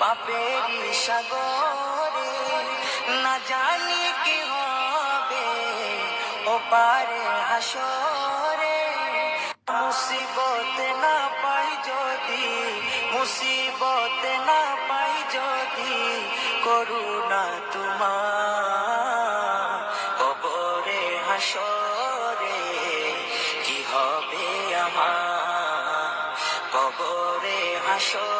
পাপেরই সাগরে না জানি কি হবে, ও পারে হাসরে। মুসিবত না পাই যদি, মুসিবত না পাই যদি করুণা তোমার। কবরে হাসরে কি হবে আমার? কবরে হাসরে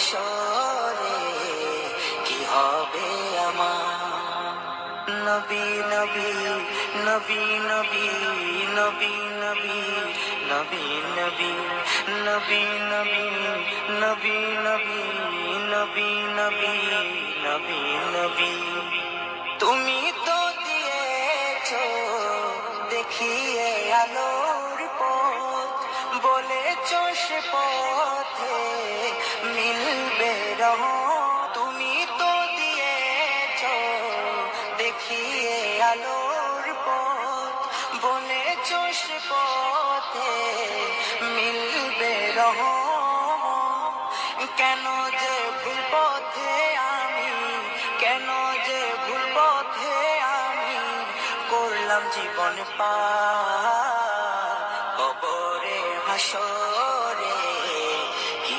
হাসরে কি হবে আমার নবী নবী নবী নবী নবী নবী নবী নবী নবী নবী নবী নবী নবী নবী নবী নবী তুমি তো দিয়েছ দেখিয়ে আলোর পথ বলেছ সে পথে মিলবে রহ, তুমি তো দিয়েছ, দেখিয়ে আলোর পথ, বলেছ সে পথে মিলবে রহ। কেন যে ভুল পথে আমি, কেন যে ভুল পথে আমি করলাম জীবন পা, কবরে হাসরে।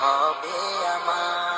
হবে আমার